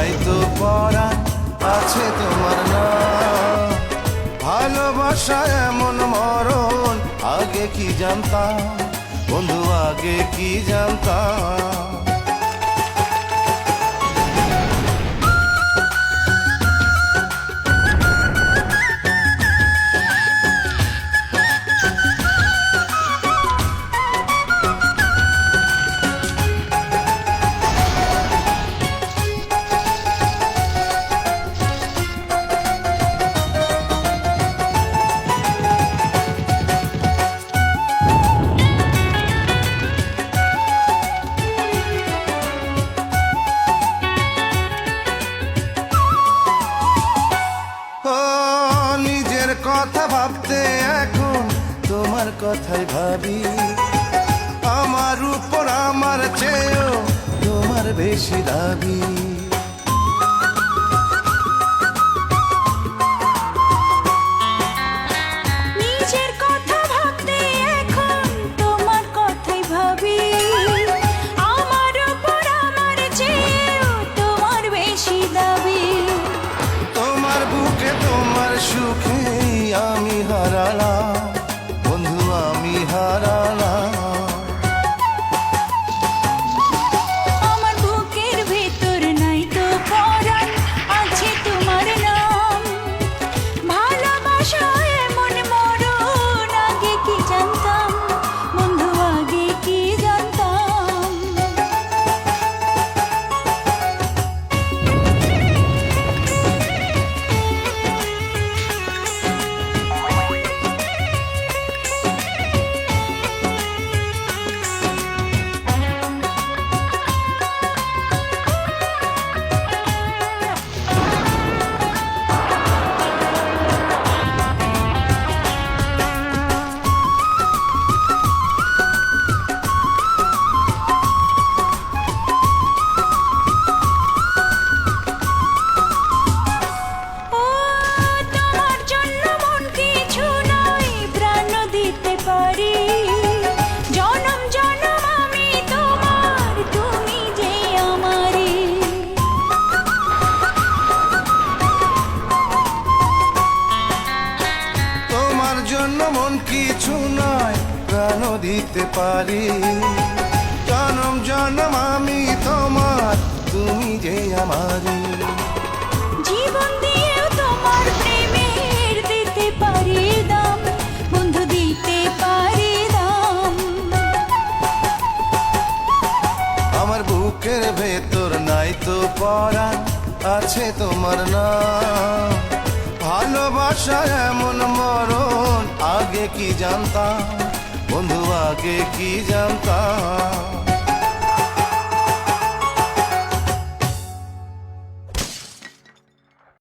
তাই তো পড়া আছে তোমার না ভালোবাসা এমন মরণ, আগে কি জানতাম? বন্ধু, আগে কি জানতাম? কথা ভাবতে এখন তোমার কথাই ভাবি। আমার উপর আমার চেয়েও তোমার বেশি দাবি। দিতে পারি। জনম জনম আমি তোমার তুমি যে আমারি। জীবন দিয়েও তোমার প্রেমের দিতে পারি দাম বন্ধু দিতে পারি দাম। আমার বুকের ভেতর নাই তো পড়া আছে তোমার নাম। ভালোবাসা এমন মরণ আগে কি জানতাম? বন্ধু আগে কি জানতাম?